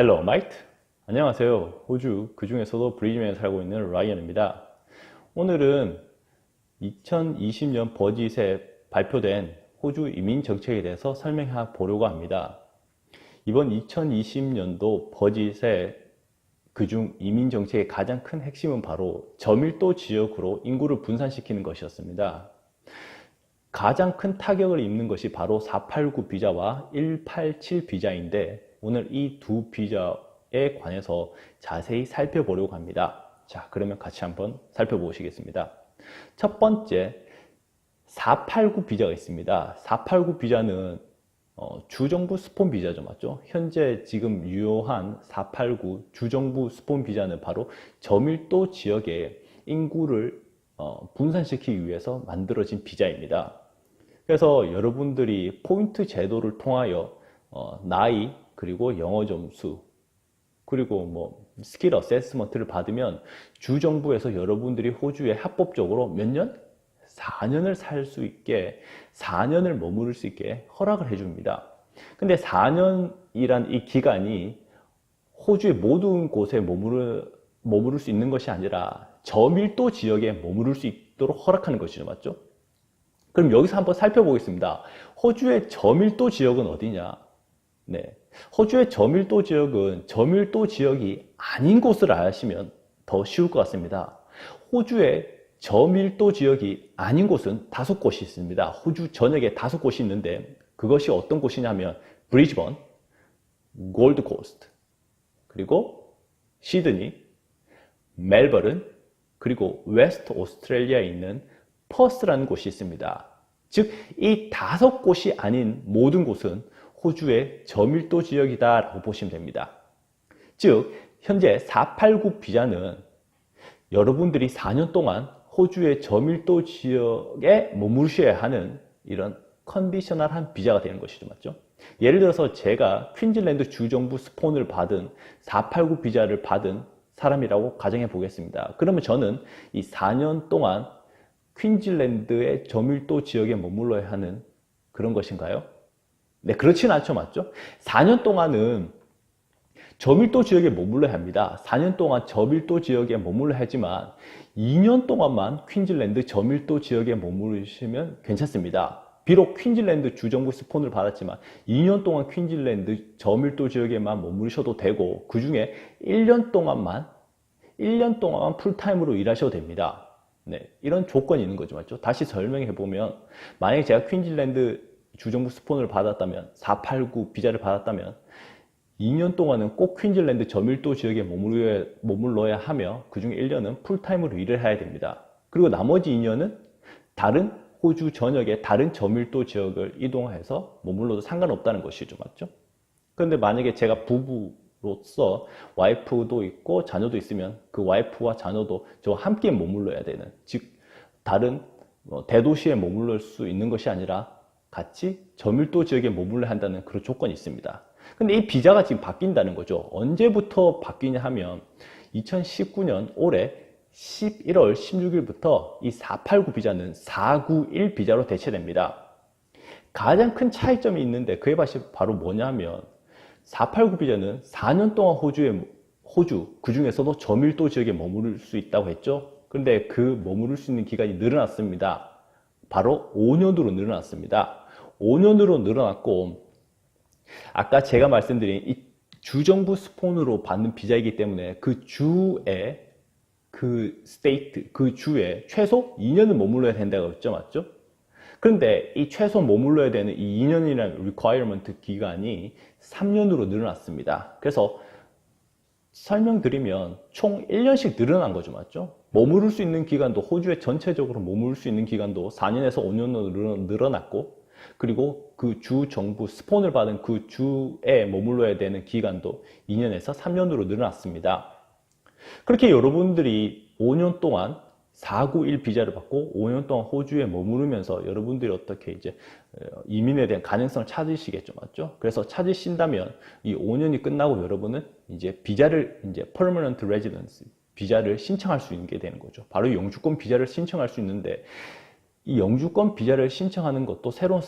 헬로 마이트 안녕하세요. 호주 그 중에서도 브리즈맨에 살고 있는 라이언입니다. 오늘은 2020년 버짓에 발표된 호주 이민 정책에 대해서 설명해 보려고 합니다. 이번 2020년도 버짓의 그중 이민 정책의 가장 큰 핵심은 바로 저밀도 지역으로 인구를 분산시키는 것이었습니다. 가장 큰 타격을 입는 것이 바로 489 비자와 187 비자인데 오늘 이 두 비자에 관해서 자세히 살펴보려고 합니다. 자, 그러면 같이 한번 살펴보시겠습니다. 첫 번째, 489 비자가 있습니다. 489 비자는 어, 주정부 스폰 비자죠, 맞죠? 현재 지금 유효한 489 주정부 스폰 비자는 바로 저밀도 지역의 인구를 어, 분산시키기 위해서 만들어진 비자입니다. 그래서 여러분들이 포인트 제도를 통하여 어, 나이 그리고 영어 점수 그리고 뭐 스킬 어세스먼트를 받으면 주 정부에서 여러분들이 호주에 합법적으로 몇 년? 4년을 살 수 있게 4년을 머무를 수 있게 허락을 해줍니다. 근데 4년이란 이 기간이 호주의 모든 곳에 머무를, 머무를 수 있는 것이 아니라 저밀도 지역에 머무를 수 있도록 허락하는 것이죠. 맞죠? 그럼 여기서 한번 살펴보겠습니다. 호주의 저밀도 지역은 어디냐? 네. 호주의 저밀도 지역은 저밀도 지역이 아닌 곳을 아시면 더 쉬울 것 같습니다. 호주의 저밀도 지역이 아닌 곳은 다섯 곳이 있습니다. 호주 전역에 다섯 곳이 있는데 그것이 어떤 곳이냐면 브리즈번, 골드 코스트, 그리고 시드니, 멜버른, 그리고 웨스트 오스트레일리아에 있는 퍼스라는 곳이 있습니다. 즉, 이 다섯 곳이 아닌 모든 곳은 호주의 저밀도 지역이다라고 보시면 됩니다. 즉, 현재 489 비자는 여러분들이 4년 동안 호주의 저밀도 지역에 머무르셔야 하는 이런 컨디셔널한 비자가 되는 것이죠. 맞죠? 예를 들어서 제가 퀸즐랜드 주정부 스폰을 받은 489 비자를 받은 사람이라고 가정해 보겠습니다. 그러면 저는 이 4년 동안 퀸즐랜드의 저밀도 지역에 머물러야 하는 그런 것인가요? 네, 그렇진 않죠. 맞죠? 4년 동안은 저밀도 지역에 머물러야 합니다. 4년 동안 저밀도 지역에 머물러야 하지만 2년 동안만 퀸즐랜드 저밀도 지역에 머무르시면 괜찮습니다. 비록 퀸즐랜드 주정부 스폰을 받았지만 2년 동안 퀸즐랜드 저밀도 지역에만 머무르셔도 되고 그 중에 1년 동안만 1년 동안만 풀타임으로 일하셔도 됩니다. 네, 이런 조건이 있는 거죠. 맞죠? 다시 설명해 보면 만약에 제가 퀸즐랜드 주정부 스폰을 받았다면 489 비자를 받았다면 2년 동안은 꼭 퀸즐랜드 저밀도 지역에 머물러야, 머물러야 하며 그 중에 1년은 풀타임으로 일을 해야 됩니다. 그리고 나머지 2년은 다른 호주 전역의 다른 저밀도 지역을 이동해서 머물러도 상관없다는 것이죠. 맞죠? 그런데 만약에 제가 부부로서 와이프도 있고 자녀도 있으면 그 와이프와 자녀도 저와 함께 머물러야 되는 즉 다른 어, 대도시에 머물러 수 있는 것이 아니라 같이 저밀도 지역에 머물러야 한다는 그런 조건이 있습니다. 근데 이 비자가 지금 바뀐다는 거죠. 언제부터 바뀌냐 하면 2019년 올해 11월 16일부터 이 489 비자는 491 비자로 대체됩니다. 가장 큰 차이점이 있는데 그에 바로 뭐냐면 489 비자는 4년 동안 호주에 호주 그 중에서도 저밀도 지역에 머무를 수 있다고 했죠. 그런데 그 머무를 수 있는 기간이 늘어났습니다. 바로 5년으로 늘어났습니다. 5년으로 늘어났고 아까 제가 말씀드린 이 주정부 스폰으로 받는 비자이기 때문에 그 주에 그 스테이트, 그 주에 최소 2년은 머물러야 된다고 했죠, 맞죠? 그런데 이 최소 머물러야 되는 이 2년이라는 requirement 기간이 3년으로 늘어났습니다. 그래서 설명드리면 총 1년씩 늘어난 거죠, 맞죠? 머무를 수 있는 기간도 호주에 전체적으로 머무를 수 있는 기간도 4년에서 5년으로 늘어났고 그리고 그 주 정부 스폰을 받은 그 주에 머물러야 되는 기간도 2년에서 3년으로 늘어났습니다. 그렇게 여러분들이 5년 동안 491 비자를 받고 5년 동안 호주에 머무르면서 여러분들이 어떻게 이제 어, 이민에 대한 가능성을 찾으시겠죠. 맞죠? 그래서 찾으신다면 이 5년이 끝나고 여러분은 이제 비자를 이제 permanent 비자를 신청할 수 있게 되는 거죠. 바로 영주권 비자를 신청할 수 있는데 이 영주권 비자를 신청하는 것도 새로운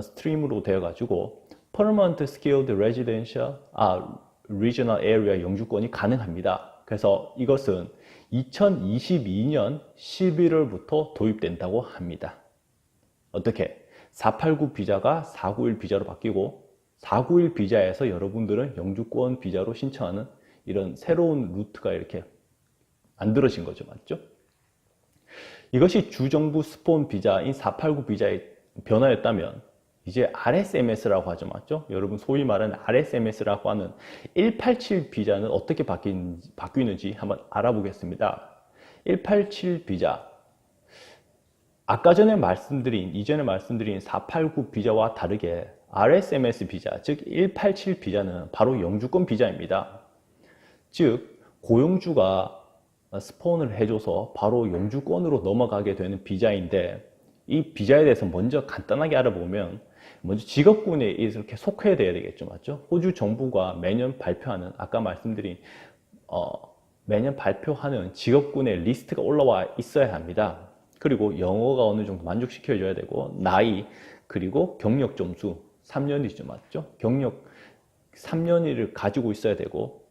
스트림으로 되어 가지고 permanent skilled residential 아 Regional Area 영주권이 가능합니다. 그래서 이것은 2022년 11월부터 도입된다고 합니다. 어떻게? 489 비자가 491 비자로 바뀌고 491 비자에서 여러분들은 영주권 비자로 신청하는 이런 새로운 루트가 이렇게 만들어진 거죠. 맞죠? 이것이 주정부 스폰 비자인 489 비자의 변화였다면 이제 RSMS라고 하죠. 맞죠? 여러분 소위 말하는 RSMS라고 하는 187 비자는 어떻게 바뀌는지, 바뀌는지 한번 알아보겠습니다. 187 비자. 아까 전에 말씀드린, 이전에 말씀드린 489 비자와 다르게 RSMS 비자, 즉 187 비자는 바로 영주권 비자입니다. 즉, 고용주가 스폰을 해줘서 바로 영주권으로 넘어가게 되는 비자인데 이 비자에 대해서 먼저 간단하게 알아보면 먼저 직업군에 이렇게 속해야 되겠죠 맞죠? 호주 정부가 매년 발표하는 아까 말씀드린 어, 매년 발표하는 직업군의 리스트가 올라와 있어야 합니다. 그리고 영어가 어느 정도 만족시켜 줘야 되고 나이 그리고 경력 점수 3년이죠 맞죠? 경력 3년을 가지고 있어야 되고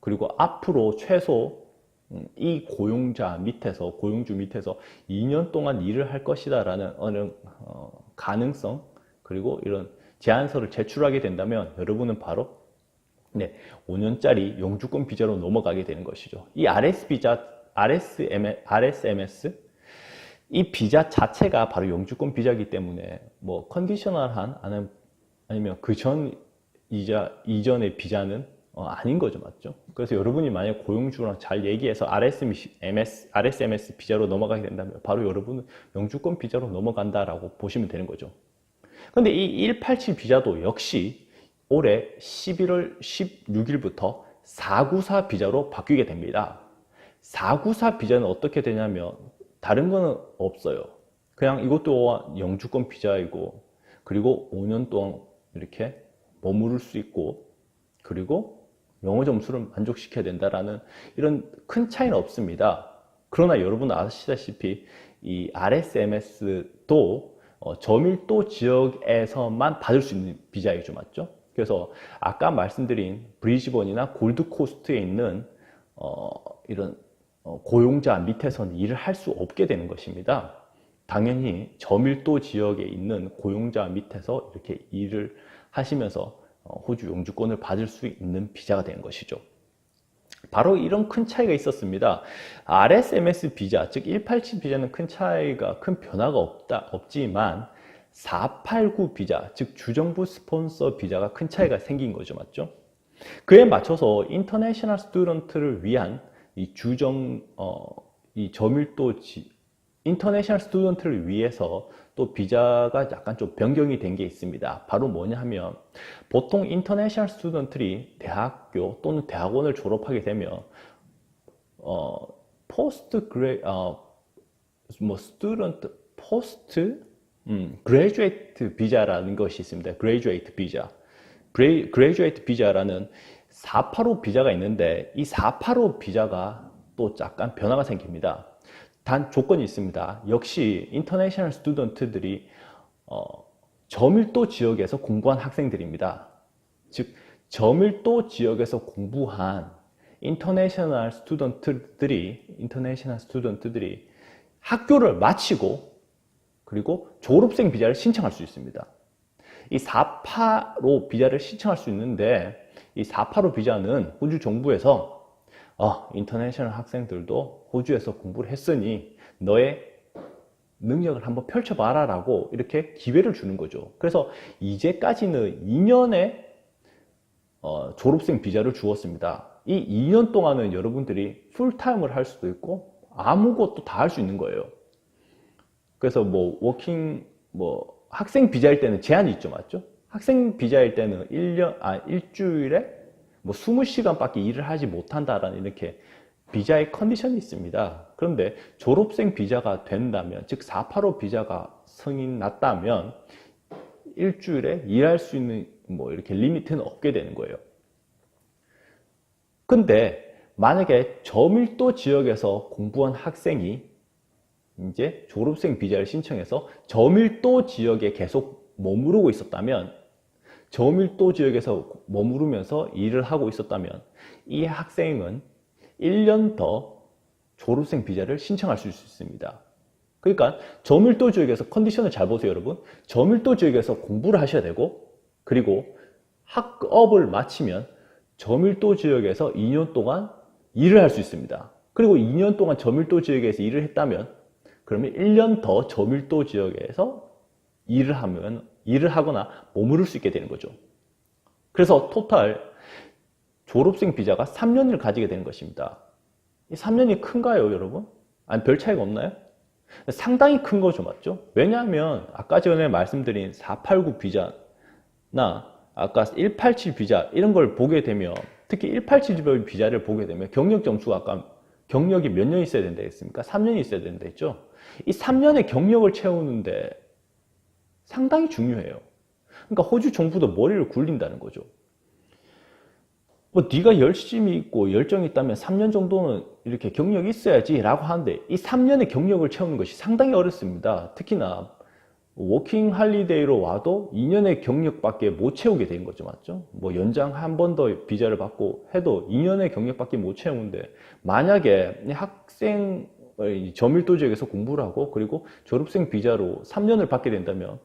그리고 앞으로 최소 음, 이 고용자 밑에서 고용주 밑에서 2년 동안 일을 할 것이다라는 어느 어, 가능성 그리고 이런 제안서를 제출하게 된다면 여러분은 바로 네, 5년짜리 영주권 비자로 넘어가게 되는 것이죠. 이 RS 비자, RSM, RSMS 이 비자 자체가 바로 영주권 비자이기 때문에 뭐 컨디셔널한 아니면 그 전 이자 이전의 비자는 어, 아닌 거죠, 맞죠? 그래서 여러분이 만약 고용주랑 잘 얘기해서 RSMS, RSMS 비자로 넘어가게 된다면 바로 여러분은 영주권 비자로 넘어간다라고 보시면 되는 거죠. 근데 이 187 비자도 역시 올해 11월 16일부터 494 비자로 바뀌게 됩니다. 494 비자는 어떻게 되냐면 다른 거는 없어요. 그냥 이것도 영주권 비자이고 그리고 5년 동안 이렇게 머무를 수 있고 그리고 영어 점수를 만족시켜야 된다라는 이런 큰 차이는 없습니다. 그러나 여러분 아시다시피 이 RSMS도 어, 저밀도 지역에서만 받을 수 있는 비자이죠, 맞죠? 그래서 아까 말씀드린 브리즈번이나 골드코스트에 있는 어, 이런 어, 고용자 밑에서는 일을 할 수 없게 되는 것입니다. 당연히 저밀도 지역에 있는 고용자 밑에서 이렇게 일을 하시면서 어, 호주 영주권을 받을 수 있는 비자가 되는 것이죠. 바로 이런 큰 차이가 있었습니다. RSMS 비자, 즉 187 비자는 큰 차이가, 큰 변화가 없다, 없지만 489 비자, 즉 주정부 스폰서 비자가 큰 차이가 생긴 거죠. 맞죠? 그에 맞춰서 인터내셔널 스튜던트를 위한 이 주정, 어, 이 저밀도 지, 인터내셔널 스튜던트를 위해서 또 비자가 약간 좀 변경이 된 게 있습니다. 바로 뭐냐 하면 보통 인터내셔널 스튜던트들이 대학교 또는 대학원을 졸업하게 되면 어 포스트 그레 어뭐 스튜던트 포스트 음 그레이주에이트 비자라는 것이 있습니다. 그레이주에이트 비자. 그레이주에이트 비자라는 485 비자가 있는데 이 485 비자가 또 약간 변화가 생깁니다. 단 조건이 있습니다. 역시 인터내셔널 스튜던트들이 어, 저밀도 지역에서 공부한 학생들입니다. 즉 저밀도 지역에서 공부한 인터내셔널 스튜던트들이 인터내셔널 스튜던트들이 학교를 마치고 그리고 졸업생 비자를 신청할 수 있습니다. 이485 비자를 신청할 수 있는데 이485 비자는 호주 정부에서 어, 인터내셔널 학생들도 호주에서 공부를 했으니 너의 능력을 한번 펼쳐봐라 라고 이렇게 기회를 주는 거죠. 그래서 이제까지는 2년의 어, 졸업생 비자를 주었습니다. 이 2년 동안은 여러분들이 풀타임을 할 수도 있고 아무것도 다 할 수 있는 거예요. 그래서 뭐 워킹 뭐 학생 비자일 때는 제한이 있죠, 맞죠? 학생 비자일 때는 1년 아 일주일에 뭐 20시간밖에 일을 하지 못한다라는 이렇게 비자의 컨디션이 있습니다. 그런데 졸업생 비자가 된다면, 즉 485 비자가 승인 났다면 일주일에 일할 수 있는 뭐 이렇게 리미트는 없게 되는 거예요. 근데 만약에 저밀도 지역에서 공부한 학생이 이제 졸업생 비자를 신청해서 저밀도 지역에 계속 머무르고 있었다면 저밀도 지역에서 머무르면서 일을 하고 있었다면 이 학생은 1년 더 졸업생 비자를 신청할 수 있습니다. 그러니까 저밀도 지역에서 컨디션을 잘 보세요, 여러분. 저밀도 지역에서 공부를 하셔야 되고 그리고 학업을 마치면 저밀도 지역에서 2년 동안 일을 할 수 있습니다. 그리고 2년 동안 저밀도 지역에서 일을 했다면 그러면 1년 더 저밀도 지역에서 일을 하면 일을 하거나 머무를 수 있게 되는 거죠. 그래서 토탈 졸업생 비자가 3년을 가지게 되는 것입니다. 이 3년이 큰가요, 여러분? 아니 별 차이가 없나요? 상당히 큰 거죠, 맞죠? 왜냐하면 아까 전에 말씀드린 489 비자나 아까 187 비자 이런 걸 보게 되면 특히 187 비자를 보게 되면 경력 점수가 아까 경력이 몇 년 있어야 된다 했습니까? 3년이 있어야 된다 했죠? 이 3년의 경력을 채우는데 상당히 중요해요. 그러니까 호주 정부도 머리를 굴린다는 거죠. 뭐 네가 열심히 있고 열정이 있다면 3년 정도는 이렇게 경력이 있어야지 라고 하는데 이 3년의 경력을 채우는 것이 상당히 어렵습니다. 특히나 워킹 할리데이로 와도 2년의 경력밖에 못 채우게 된 거죠. 맞죠? 뭐 연장 한 번 더 비자를 받고 해도 2년의 경력밖에 못 채우는데 만약에 학생 저밀도 지역에서 공부를 하고 그리고 졸업생 비자로 3년을 받게 된다면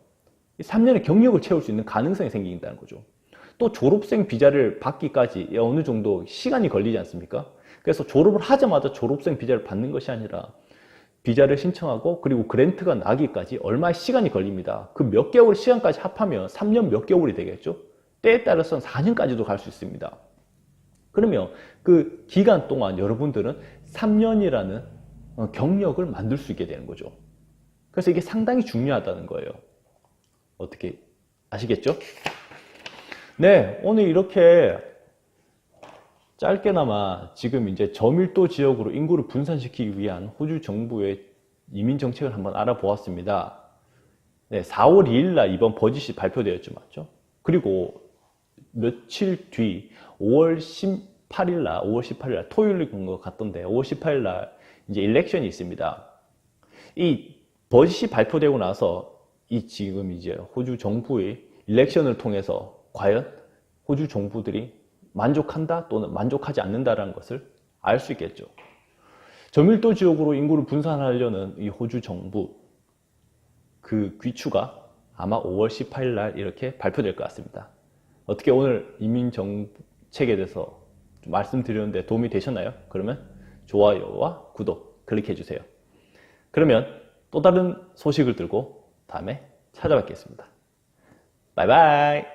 3년의 경력을 채울 수 있는 가능성이 생긴다는 거죠. 또 졸업생 비자를 받기까지 어느 정도 시간이 걸리지 않습니까? 그래서 졸업을 하자마자 졸업생 비자를 받는 것이 아니라 비자를 신청하고 그리고 그랜트가 나기까지 얼마의 시간이 걸립니다. 그 몇 개월 시간까지 합하면 3년 몇 개월이 되겠죠? 때에 따라서는 4년까지도 갈 수 있습니다. 그러면 그 기간 동안 여러분들은 3년이라는 어, 경력을 만들 수 있게 되는 거죠. 그래서 이게 상당히 중요하다는 거예요. 어떻게 아시겠죠? 네, 오늘 이렇게 짧게나마 지금 이제 저밀도 지역으로 인구를 분산시키기 위한 호주 정부의 이민 정책을 한번 알아보았습니다. 네, 4월 2일 날 이번 버짓이 발표되었죠, 맞죠? 그리고 며칠 뒤 5월 18일 날, 5월 18일 날 토요일인 것 같던데 5월 18일 날 이제 일렉션이 있습니다. 이 버짓이 발표되고 나서 이 지금 이제 호주 정부의 일렉션을 통해서 과연 호주 정부들이 만족한다 또는 만족하지 않는다라는 것을 알 수 있겠죠. 저밀도 지역으로 인구를 분산하려는 이 호주 정부 그 귀추가 아마 5월 18일 날 이렇게 발표될 것 같습니다. 어떻게 오늘 이민 정책에 대해서 말씀드렸는데 도움이 되셨나요? 그러면 좋아요와 구독 클릭해 주세요. 그러면 또 다른 소식을 들고 다음에 찾아뵙겠습니다. 바이바이.